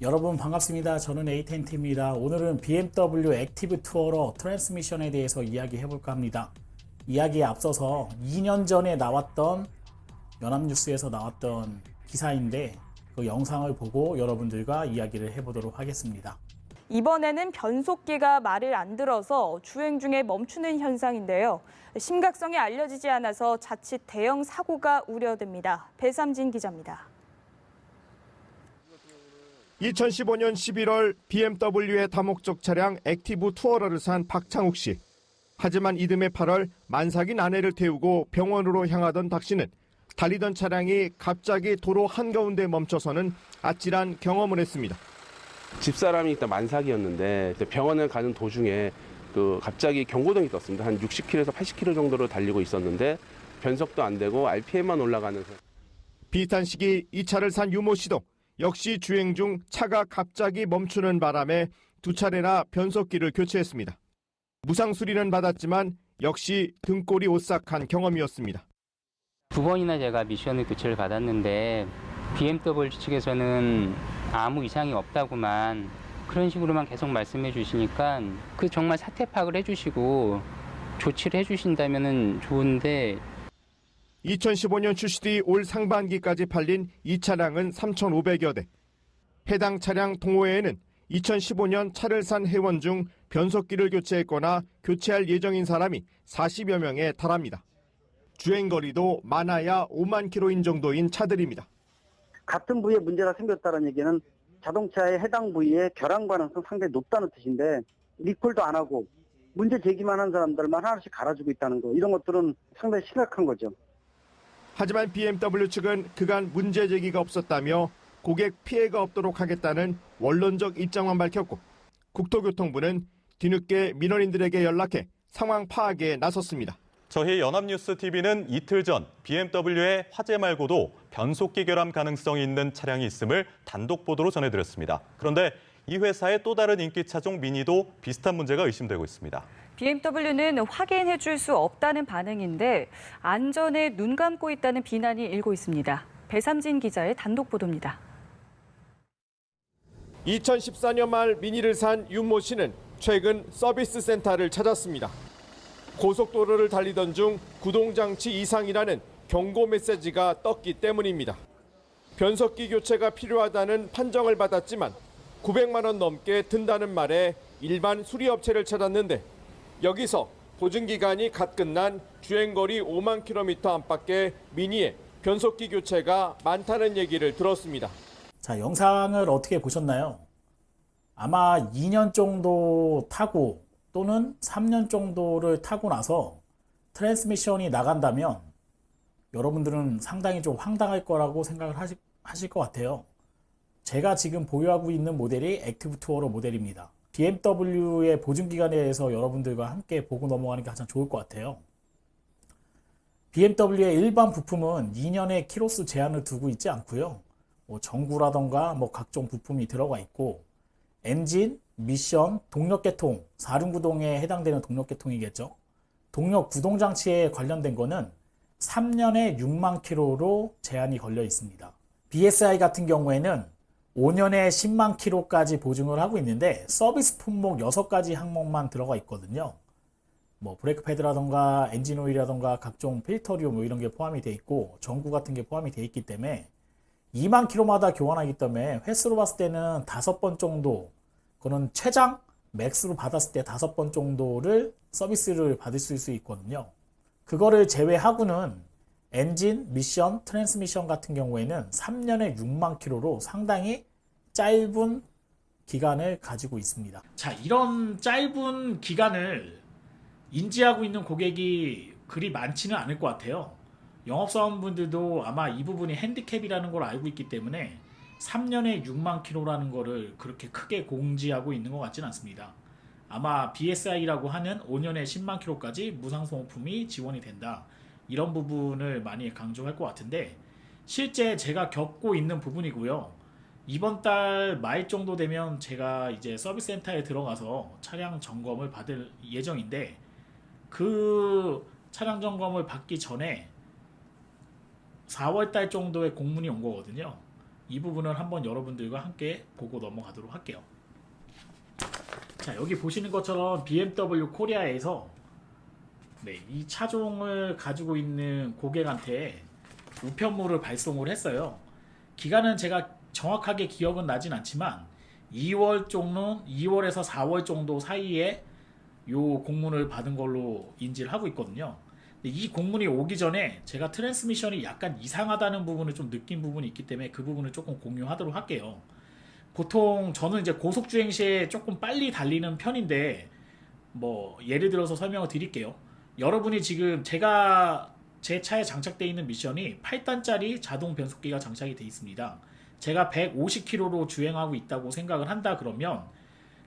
여러분 반갑습니다. 저는 에이텐트입니다. 오늘은 BMW 액티브 투어러 트랜스미션에 대해서 이야기해 볼까 합니다. 이야기에 앞서서 2년 전에 나왔던 연합뉴스에서 나왔던 기사인데 그 영상을 보고 여러분들과 이야기를 해보도록 하겠습니다. 이번에는 변속기가 말을 안 들어서 주행 중에 멈추는 현상인데요. 심각성이 알려지지 않아서 자칫 대형 사고가 우려됩니다. 배삼진 기자입니다. 2015년 11월 BMW의 다목적 차량 액티브 투어러를 산 박창욱 씨. 하지만 이듬해 8월 만삭인 아내를 태우고 병원으로 향하던 박 씨는 달리던 차량이 갑자기 도로 한가운데 멈춰서는 아찔한 경험을 했습니다. 집사람이 일단 만삭이었는데 병원을 가는 도중에 그 갑자기 경고등이 떴습니다. 한 60km에서 80km 정도로 달리고 있었는데 변속도 안 되고 RPM만 올라가는 비슷한 시기 이 차를 산 유모 씨도 역시 주행 중 차가 갑자기 멈추는 바람에 두 차례나 변속기를 교체했습니다. 무상 수리는 받았지만 역시 등골이 오싹한 경험이었습니다. 두 번이나 제가 미션을 교체를 받았는데 BMW 측에서는 아무 이상이 없다고만 그런 식으로만 계속 말씀해 주시니까 그 정말 사태 파악을 해 주시고 조치를 해 주신다면은 좋은데 2015년 출시 뒤 올 상반기까지 팔린 이 차량은 3,500여 대. 해당 차량 동호회에는 2015년 차를 산 회원 중 변속기를 교체했거나 교체할 예정인 사람이 40여 명에 달합니다. 주행 거리도 많아야 5만 킬로인 정도인 차들입니다. 같은 부위에 문제가 생겼다는 얘기는 자동차의 해당 부위의 결함 가능성 상당히 높다는 뜻인데 리콜도 안 하고 문제 제기만 한 사람들만 하나씩 갈아주고 있다는 거 이런 것들은 상당히 심각한 거죠. 하지만 BMW 측은 그간 문제 제기가 없었다며 고객 피해가 없도록 하겠다는 원론적 입장만 밝혔고 국토교통부는 뒤늦게 민원인들에게 연락해 상황 파악에 나섰습니다. 저희 연합뉴스 TV는 이틀 전 BMW의 화재 말고도 변속기 결함 가능성이 있는 차량이 있음을 단독 보도로 전해드렸습니다. 그런데 이 회사의 또 다른 인기 차종 미니도 비슷한 문제가 의심되고 있습니다. BMW는 확인해 줄 수 없다는 반응인데 안전에 눈 감고 있다는 비난이 일고 있습니다. 배삼진 기자의 단독 보도입니다. 2014년 말 미니를 산 윤모 씨는 최근 서비스 센터를 찾았습니다. 고속도로를 달리던 중 구동장치 이상이라는 경고 메시지가 떴기 때문입니다. 변속기 교체가 필요하다는 판정을 받았지만 900만 원 넘게 든다는 말에 일반 수리업체를 찾았는데 여기서 보증 기간이 갓 끝난 주행거리 5만 킬로미터 안팎의 미니에 변속기 교체가 많다는 얘기를 들었습니다. 자, 영상을 어떻게 보셨나요? 아마 2년 정도 타고 또는 3년 정도를 타고 나서 트랜스미션이 나간다면 여러분들은 상당히 좀 황당할 거라고 생각을 하실, 하실 것 같아요. 제가 지금 보유하고 있는 모델이 액티브 투어러 모델입니다. BMW의 보증기간에 대해서 여러분들과 함께 보고 넘어가는 게 가장 좋을 것 같아요. BMW의 일반 부품은 2년의 키로수 제한을 두고 있지 않고요. 뭐 전구라던가 뭐 각종 부품이 들어가 있고 엔진, 미션, 동력 계통, 사륜구동에 해당되는 동력 계통이겠죠. 동력 구동 장치에 관련된 거는 3년에 6만 킬로로 제한이 걸려 있습니다. BSI 같은 경우에는 5년에 10만 킬로까지 보증을 하고 있는데 서비스 품목 6가지 항목만 들어가 있거든요. 뭐 브레이크 패드라던가 엔진 오일이라던가 각종 필터류 뭐 이런 게 포함이 돼 있고 전구 같은 게 포함이 돼 있기 때문에 2만 킬로마다 교환하기 때문에 횟수로 봤을 때는 다섯 번 정도 그는 최장 맥스로 받았을 때 다섯 번 정도를 서비스를 받을 수 있거든요. 그거를 제외하고는 엔진, 미션, 트랜스미션 같은 경우에는 3년에 6만 킬로로 상당히 짧은 기간을 가지고 있습니다. 자, 이런 짧은 기간을 인지하고 있는 고객이 그리 많지는 않을 것 같아요. 영업사원분들도 아마 이 부분이 핸디캡이라는 걸 알고 있기 때문에 3년에 6만 킬로라는 거를 그렇게 크게 공지하고 있는 것 같지는 않습니다. 아마 BSI라고 하는 5년에 10만 킬로까지 무상 소모품이 지원이 된다. 이런 부분을 많이 강조할 것 같은데 실제 제가 겪고 있는 부분이고요. 이번 달 말 정도 되면 제가 이제 서비스 센터에 들어가서 차량 점검을 받을 예정인데 그 차량 점검을 받기 전에 4월 달 정도에 공문이 온 거거든요. 이 부분을 한번 여러분들과 함께 보고 넘어가도록 할게요. 자 여기 보시는 것처럼 BMW 코리아에서 네, 이 차종을 가지고 있는 고객한테 우편물을 발송을 했어요. 기간은 제가 정확하게 기억은 나진 않지만 2월 정도, 2월에서 4월 정도 사이에 요 공문을 받은 걸로 인지를 하고 있거든요. 이 공문이 오기 전에 제가 트랜스미션이 약간 이상하다는 부분을 좀 느낀 부분이 있기 때문에 그 부분을 조금 공유하도록 할게요. 보통 저는 이제 고속 주행 시에 조금 빨리 달리는 편인데 뭐 예를 들어서 설명을 드릴게요. 여러분이 지금 제가 제 차에 장착되어 있는 미션이 8단짜리 자동 변속기가 장착이 되어 있습니다. 제가 150km로 주행하고 있다고 생각을 한다 그러면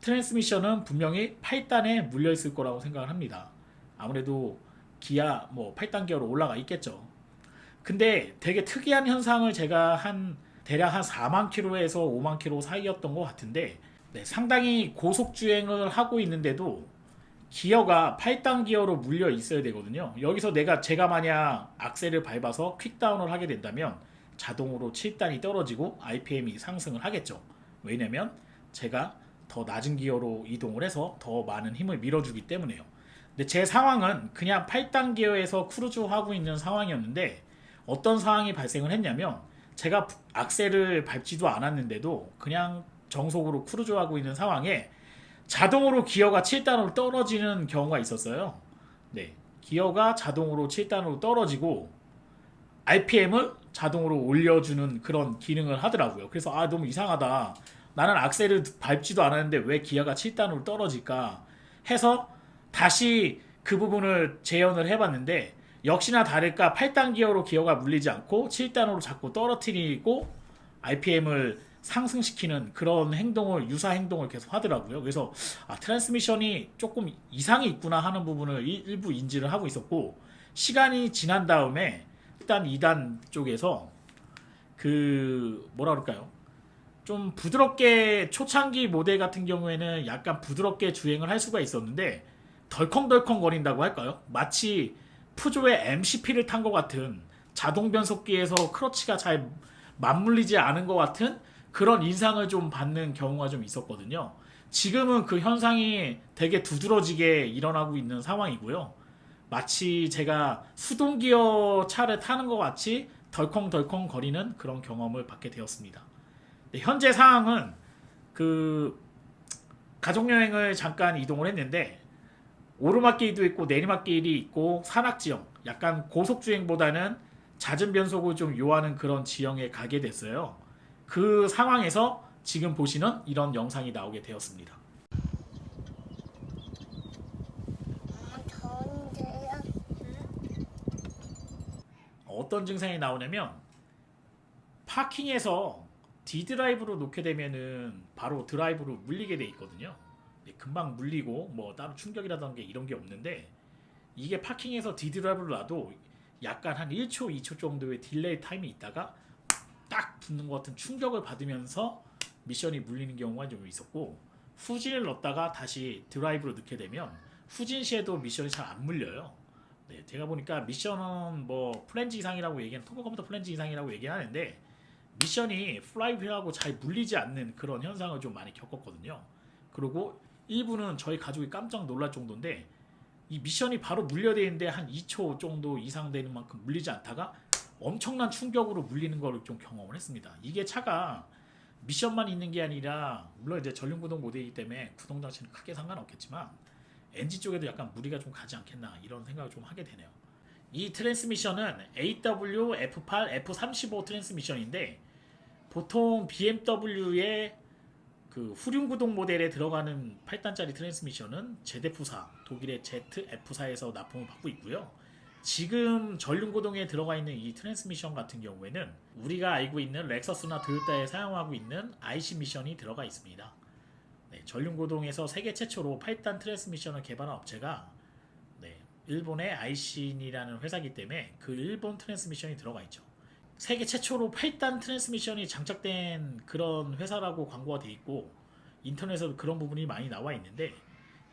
트랜스미션은 분명히 8단에 물려 있을 거라고 생각을 합니다. 아무래도 기아 뭐 8단 기어로 올라가 있겠죠. 근데 되게 특이한 현상을 제가 한 대략 한 4만 킬로에서 5만 킬로 사이였던 것 같은데 네, 상당히 고속 주행을 하고 있는데도 기어가 8단 기어로 물려 있어야 되거든요. 여기서 내가 제가 만약 악셀을 밟아서 퀵다운을 하게 된다면 자동으로 7단이 떨어지고 RPM이 상승을 하겠죠. 왜냐면 제가 더 낮은 기어로 이동을 해서 더 많은 힘을 밀어주기 때문에요. 근데 제 상황은 그냥 8단 기어에서 크루즈 하고 있는 상황이었는데 어떤 상황이 발생을 했냐면 제가 악셀을 밟지도 않았는데도 그냥 정속으로 크루즈 하고 있는 상황에 자동으로 기어가 7단으로 떨어지는 경우가 있었어요. 네. 기어가 자동으로 7단으로 떨어지고 RPM을 자동으로 올려주는 그런 기능을 하더라고요. 그래서 아 너무 이상하다. 나는 악셀을 밟지도 않았는데 왜 기어가 7단으로 떨어질까 해서 다시 그 부분을 재현을 해봤는데 역시나 다를까 8단 기어로 기어가 물리지 않고 7단으로 자꾸 떨어뜨리고 RPM을 상승시키는 그런 행동을 유사 행동을 계속 하더라고요. 그래서 아, 트랜스미션이 조금 이상이 있구나 하는 부분을 일- 일부 인지를 하고 있었고 시간이 지난 다음에 일단 2단 쪽에서 그 뭐라 그럴까요? 좀 부드럽게 초창기 모델 같은 경우에는 약간 부드럽게 주행을 할 수가 있었는데 덜컹덜컹 거린다고 할까요? 마치 푸조의 MCP를 탄 것 같은 자동 변속기에서 크러치가 잘 맞물리지 않은 것 같은 그런 인상을 좀 받는 경우가 좀 있었거든요. 지금은 그 현상이 되게 두드러지게 일어나고 있는 상황이고요. 마치 제가 수동기어 차를 타는 것 같이 덜컹덜컹 거리는 그런 경험을 받게 되었습니다. 네, 현재 상황은 그 가족여행을 잠깐 이동을 했는데 오르막길도 있고 내리막길이 있고 산악지형 약간 고속주행보다는 잦은 변속을 좀 요하는 그런 지형에 가게 됐어요. 그 상황에서 지금 보시는 이런 영상이 나오게 되었습니다. 더운데요? 어떤 증상이 나오냐면 파킹에서 D 드라이브로 놓게 되면은 바로 드라이브로 물리게 돼 있거든요. 네, 금방 물리고 뭐 따로 충격이라던가 이런 게 없는데 이게 파킹에서 D 드라이브로 놔도 약간 한 1초, 2초 정도의 딜레이 타임이 있다가 딱 붙는 것 같은 충격을 받으면서 미션이 물리는 경우가 좀 있었고 후진을 넣었다가 다시 드라이브로 넣게 되면 후진 시에도 미션이 잘 안 물려요. 네, 제가 보니까 미션은 뭐 플랜지 이상이라고 얘기하는 통과컴퓨터 플랜지 이상이라고 얘기하는데 미션이 플라이휠하고 잘 물리지 않는 그런 현상을 좀 많이 겪었거든요. 그리고 일부는 저희 가족이 깜짝 놀랄 정도인데 이 미션이 바로 물려되는데 한 2초 정도 이상 되는 만큼 물리지 않다가 엄청난 충격으로 물리는 걸 좀 경험을 했습니다. 이게 차가 미션만 있는 게 아니라 물론 이제 전륜 구동 모델이기 때문에 구동 장치는 크게 상관없겠지만 엔진 쪽에도 약간 무리가 좀 가지 않겠나 이런 생각을 좀 하게 되네요. 이 트랜스미션은 AW F8, F35 트랜스미션인데 보통 BMW의 그 후륜 구동 모델에 들어가는 8단짜리 트랜스미션은 ZF4, 독일의 ZF4에서 납품을 받고 있고요. 지금 전륜 구동에 들어가 있는 이 트랜스미션 같은 경우에는 우리가 알고 있는 렉서스나 토요타에 사용하고 있는 IC 미션이 들어가 있습니다. 네, 전륜 구동에서 세계 최초로 8단 트랜스미션을 개발한 업체가 네, 일본의 아이신이라는 회사이기 때문에 그 일본 트랜스미션이 들어가 있죠. 세계 최초로 8단 트랜스미션이 장착된 그런 회사라고 광고가 돼 있고 인터넷에도 그런 부분이 많이 나와 있는데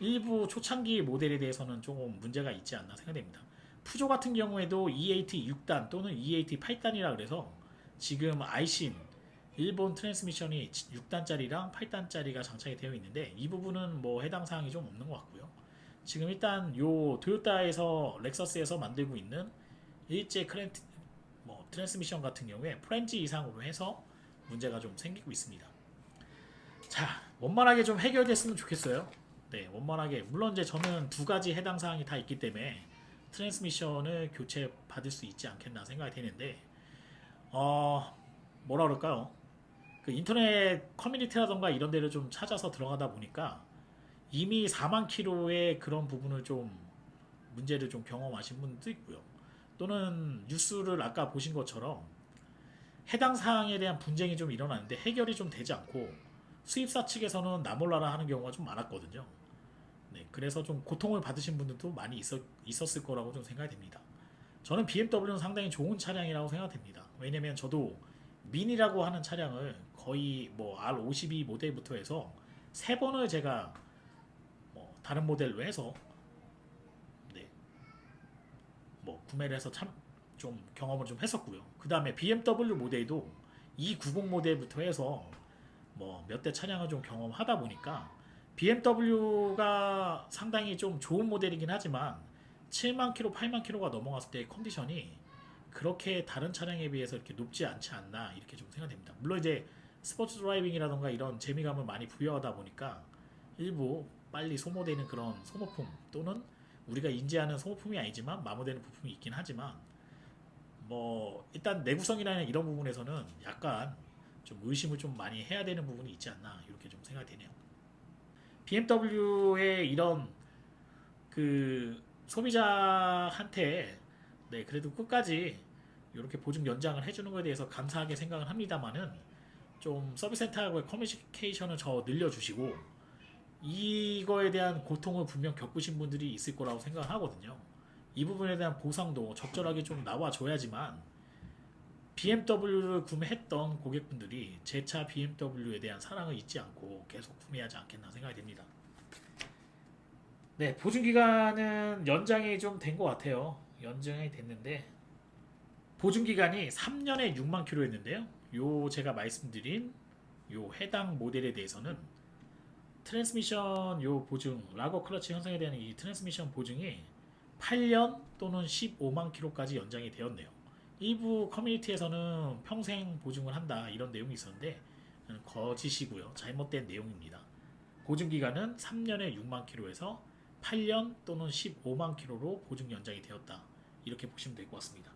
일부 초창기 모델에 대해서는 조금 문제가 있지 않나 생각됩니다. 푸조 같은 경우에도 EAT 6단 또는 EAT 8단이라 그래서 지금 아이신 일본 트랜스미션이 6단짜리랑 8단짜리가 장착이 되어 있는데 이 부분은 뭐 해당 사항이 좀 없는 것 같고요. 지금 일단 요 토요타에서 렉서스에서 만들고 있는 일제 크랜트 뭐 트랜스미션 같은 경우에 프렌즈 이상으로 해서 문제가 좀 생기고 있습니다. 자, 원만하게 좀 해결됐으면 좋겠어요. 네, 원만하게. 물론 이제 저는 두 가지 해당 사항이 다 있기 때문에 트랜스미션을 교체 받을 수 있지 않겠나 생각이 되는데, 어, 뭐라 그럴까요? 그 인터넷 커뮤니티라던가 이런 데를 좀 찾아서 들어가다 보니까 이미 4만 킬로의 그런 부분을 좀 문제를 좀 경험하신 분도 있고요. 또는 뉴스를 아까 보신 것처럼 해당 사항에 대한 분쟁이 좀 일어나는데 해결이 좀 되지 않고 수입사 측에서는 나몰라라 하는 경우가 좀 많았거든요. 네, 그래서 좀 고통을 받으신 분들도 많이 있었, 있었을 거라고 좀 생각이 됩니다. 저는 BMW는 상당히 좋은 차량이라고 생각됩니다. 왜냐면 저도 미니라고 하는 차량을 거의 뭐 R52 모델부터 해서 세 번을 제가 뭐 다른 모델로 해서 네, 뭐 구매를 해서 참 좀 경험을 좀 했었고요. 그 다음에 BMW 모델도 290 모델부터 해서 뭐 몇 대 차량을 좀 경험하다 보니까 BMW가 상당히 좀 좋은 모델이긴 하지만 7만 킬로, 8만 킬로가 넘어갔을 때 컨디션이 그렇게 다른 차량에 비해서 이렇게 높지 않지 않나 이렇게 좀 생각됩니다. 물론 이제 스포츠 드라이빙이라던가 이런 재미감을 많이 부여하다 보니까 일부 빨리 소모되는 그런 소모품 또는 우리가 인지하는 소모품이 아니지만 마모되는 부품이 있긴 하지만 뭐 일단 내구성이나 이런 부분에서는 약간 좀 의심을 좀 많이 해야 되는 부분이 있지 않나 이렇게 좀 생각이 되네요. BMW의 이런 그 소비자한테 네 그래도 끝까지 이렇게 보증 연장을 해주는 것에 대해서 감사하게 생각을 합니다만은 좀 서비스 센터하고의 커뮤니케이션을 더 늘려주시고 이거에 대한 고통을 분명 겪으신 분들이 있을 거라고 생각을 하거든요. 이 부분에 대한 보상도 적절하게 좀 나와줘야지만 BMW를 구매했던 고객분들이 제 차 BMW에 대한 사랑을 잊지 않고 계속 구매하지 않겠나 생각이 됩니다. 네, 보증 기간은 연장이 좀 된 것 같아요. 연장이 됐는데 보증 기간이 3년에 6만 킬로였는데요. 요 제가 말씀드린 요 해당 모델에 대해서는 트랜스미션 요 보증 라거 클러치 현상에 대한 이 트랜스미션 보증이 8년 또는 15만 킬로까지 연장이 되었네요. 일부 커뮤니티에서는 평생 보증을 한다 이런 내용이 있었는데 거짓이고요. 잘못된 내용입니다. 보증 기간은 3년에 6만 킬로에서 8년 또는 15만 킬로로 보증 연장이 되었다. 이렇게 보시면 될 것 같습니다.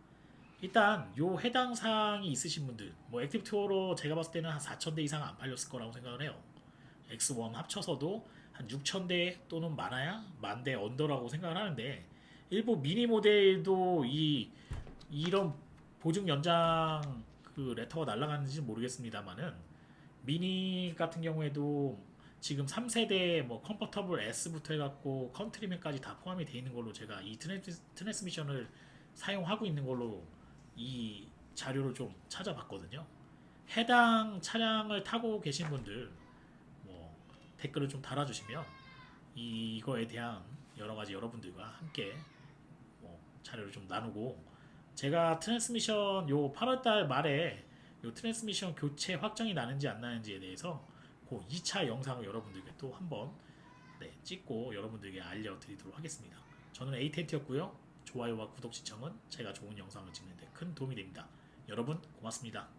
일단 요 해당 사항이 있으신 분들 뭐 액티브 투어로 제가 봤을 때는 한 4,000대 이상 안 팔렸을 거라고 생각을 해요. X1 합쳐서도 한 6,000대 또는 많아야 만대 언더라고 생각을 하는데 일부 미니 모델도 이 이런 보증 연장 그 레터가 날아가는지 모르겠습니다만은 미니 같은 경우에도 지금 3세대 뭐 컴포터블 S부터 해갖고 컨트리맨까지 다 포함이 되어 있는 걸로 제가 이 트랜스, 트랜스미션을 사용하고 있는 걸로 이 자료를 좀 찾아봤거든요. 해당 차량을 타고 계신 분들 뭐 댓글을 좀 달아주시면 이거에 대한 여러 가지 여러분들과 함께 뭐 자료를 좀 나누고 제가 트랜스미션 요 8월달 말에 요 트랜스미션 교체 확정이 나는지 안 나는지에 대해서 그 2차 영상을 여러분들께 또 한번 네, 찍고 여러분들에게 알려드리도록 하겠습니다. 저는 에이텐트였고요. 좋아요와 구독 시청은 제가 좋은 영상을 찍는데 큰 도움이 됩니다. 여러분 고맙습니다.